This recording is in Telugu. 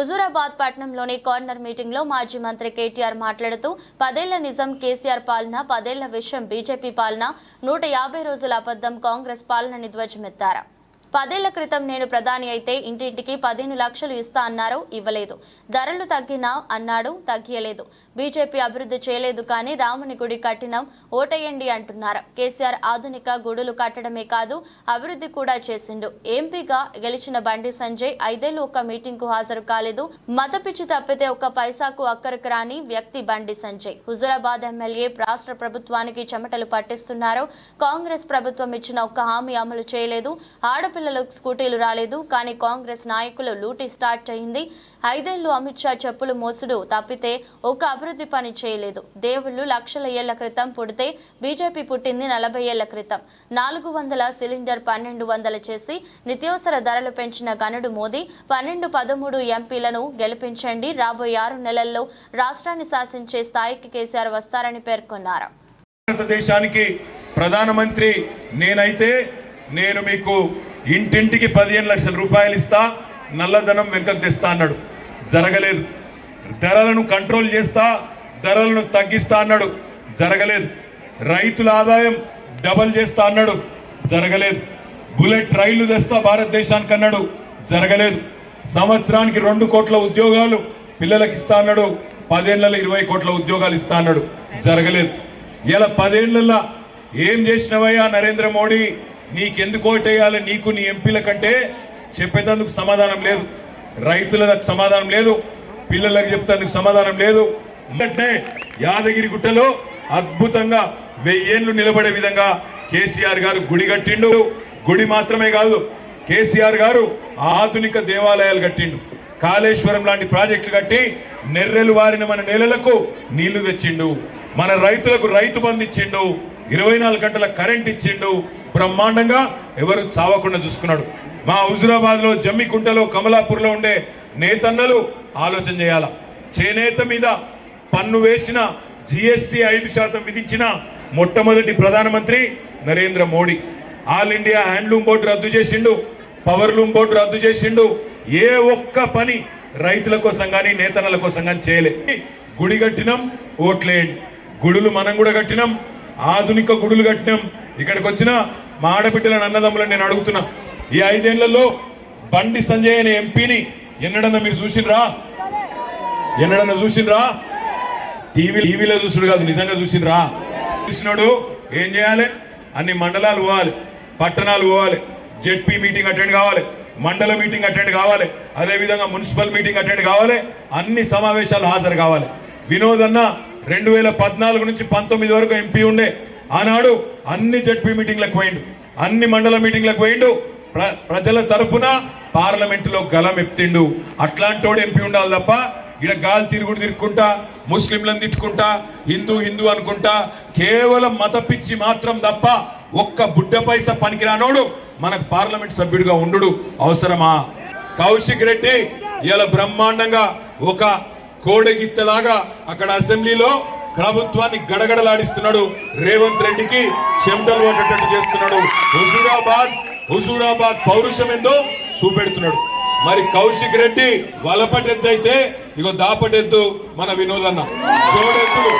హుజూరాబాద్ పట్టణంలోని కార్నర్ మీటింగ్లో మాజీ మంత్రి కేటీఆర్ మాట్లాడుతూ పదేళ్ళ నిజం కేసీఆర్ పాలన పదేళ్ళ విషయం బీజేపీ పాలన నూట యాభై రోజుల అబద్ధం కాంగ్రెస్ పాలనని ధ్వజమెత్తారు. పదేళ్ళ క్రితం నేను ప్రధాని అయితే ఇంటింటికి పదిహేను లక్షలు ఇస్తా అన్నారు ఇవ్వలేదు. ధరలు తగ్గినా అన్నాడు తగ్గియలేదు. బీజేపీ అభివృద్ధి చేయలేదు కానీ రాముని గుడి కట్టినం ఓటేయండి అంటున్నారు. కేసీఆర్ ఆధునిక గుడులు కట్టడమే కాదు అభివృద్ధి కూడా చేసిండు. ఎంపీగా గెలిచిన బండి సంజయ్ ఐదేళ్ళు ఒక మీటింగ్కు హాజరు కాలేదు. మత పిచ్చి తప్పితే ఒక్క పైసాకు అక్కరకు రాని వ్యక్తి బండి సంజయ్. హుజురాబాద్ ఎమ్మెల్యే రాష్ట్ర ప్రభుత్వానికి చెమటలు పట్టిస్తున్నారు. కాంగ్రెస్ ప్రభుత్వం ఇచ్చిన ఒక్క హామీ అమలు చేయలేదు. ఆడపిల్ల ఆడపిల్లలకు స్కూటీలు రాలేదు కానీ కాంగ్రెస్ నాయకులు లూటీ స్టార్ట్ అయింది. ఐదేళ్ళు అమిత్ షా చెప్పులు మోసుడు తప్పితే ఒక్క అభివృద్ధి పని చేయలేదు. దేవుళ్ళు లక్షల ఏళ్ళ క్రితం పుడితే బీజేపీ పుట్టింది నలభై ఏళ్ళ క్రితం. నాలుగు వందల సిలిండర్ పన్నెండు వందల చేసి నిత్యావసర ధరలు పెంచిన గనుడు మోదీ పన్నెండు పదమూడు ఎంపీలను గెలిపించండి రాబోయే ఆరు నెలల్లో రాష్ట్రాన్ని శాసించే స్థాయికి కేసీఆర్ వస్తారని పేర్కొన్నారు. భారతదేశానికి ప్రధానమంత్రి నేనైతే నేను మీకు ఇంటింటికి పదిహేను లక్షల రూపాయలు ఇస్తా నల్లధనం వెనుకకు తెస్తా అన్నాడు. జరగలేదు. ధరలను కంట్రోల్ చేస్తా ధరలను తగ్గిస్తా అన్నాడు. జరగలేదు. రైతుల ఆదాయం డబల్ చేస్తా అన్నాడు. జరగలేదు. బుల్లెట్ రైళ్ళు తెస్తా భారతదేశానికి అన్నాడు. జరగలేదు. సంవత్సరానికి రెండు కోట్ల ఉద్యోగాలు పిల్లలకి ఇస్తా అన్నాడు. పదేళ్ళలో ఇరవై కోట్ల ఉద్యోగాలు ఇస్తా అన్నాడు. జరగలేదు. ఇలా పదేళ్ళలో ఏం చేసినవయ్యా నరేంద్ర మోడీ? నీకెందుకు ఓటేయాలి నీకు నీ ఎంపీల కంటే చెప్పేటందుకు సమాధానం లేదు. రైతులకు సమాధానం లేదు. పిల్లలకు చెప్తేందుకు సమాధానం లేదు. అంటే యాదగిరి గుట్టలో అద్భుతంగా వెయ్యేళ్ళు నిలబడే విధంగా కేసీఆర్ గారు గుడి కట్టిండు. గుడి మాత్రమే కాదు కేసీఆర్ గారు ఆధునిక దేవాలయాలు కట్టిండు. కాళేశ్వరం లాంటి ప్రాజెక్టులు కట్టి నెర్రెలు వారిన మన నేలలకు నీళ్ళు తెచ్చిండు. మన రైతులకు రైతు బంధించిండు ఇరవై నాలుగు గంటల కరెంట్ ఇచ్చిండు బ్రహ్మాండంగా. ఎవరు చావకుండా చూసుకున్నాడు. మా హుజురాబాద్లో జమ్మికుంటలో కమలాపూర్లో ఉండే నేతన్నలు ఆలోచన చేయాల? చేనేత మీద పన్ను వేసిన జిఎస్టి ఐదు శాతం విధించిన మొట్టమొదటి ప్రధానమంత్రి Narendra Modi. All India handloom board రద్దు చేసిండు పవర్ లూమ్ బోర్డు రద్దు చేసిండు. ఏ ఒక్క పని రైతుల కోసం కానీ నేతన్నల కోసం కానీ చేయలే. గుడి కట్టినాం ఓట్లేయండి. గుడులు మనం కూడా కట్టినాం ఆధునిక గుడులు కట్టినాం. ఇక్కడికి వచ్చిన మా ఆడబిడ్డలను అన్నదమ్ములను నేను అడుగుతున్నా. ఈ ఐదేళ్ళలో బండి సంజయ్ అనే ఎంపీని ఎన్నడన్నా మీరు చూసిండ్రా? ఎన్నడన్నా చూసిండ్రా? టీవీ టీవీలో చూసుడు కాదు నిజంగా చూసిండ్రా? చూసినాడు ఏం చేయాలి? అన్ని మండలాలు పోవాలి పట్టణాలు పోవాలి జెడ్పీ మీటింగ్ అటెండ్ కావాలి మండల మీటింగ్ అటెండ్ కావాలి అదేవిధంగా మున్సిపల్ మీటింగ్ అటెండ్ కావాలి అన్ని సమావేశాలు హాజరు కావాలి. వినోద్ అన్న రెండు వేల పద్నాలుగు నుంచి పంతొమ్మిది వరకు ఎంపీ ఉండే. ఆనాడు అన్ని జడ్పీ మీటింగ్లకు పోయిండు. అన్ని మండల మీటింగ్లకు పోయిండు. ప్ర ప్రజల తరపున పార్లమెంటులో గలం ఎత్తిండు అట్లాంటోడు ఎంపీ ఉండాలి తప్ప ఇక్కడ గాలి తిరుగుడు తిరుక్కుంటా ముస్లింలను తిట్టుకుంటా హిందూ హిందూ అనుకుంటా కేవలం మత పిచ్చి మాత్రం తప్ప ఒక్క బుడ్డ పైస పనికిరానోడు మనకు పార్లమెంట్ సభ్యుడిగా ఉండు అవసరమా? కౌశిక్ రెడ్డి ఇలా బ్రహ్మాండంగా ఒక కోడగిత్తలాగా అక్కడ అసెంబ్లీలో ప్రభుత్వాన్ని గడగడలాడిస్తున్నాడు. రేవంత్ రెడ్డికి చెమటలు పట్టేటట్టు చేస్తున్నాడు. హుజూరాబాద్ హుజూరాబాద్ పౌరుషం ఏందో చూపెడుతున్నాడు. మరి కౌశిక్ రెడ్డి వలపటెత్తు అయితే ఇగో దాపటెద్దు మన వినోదన్న. జోడెద్దులు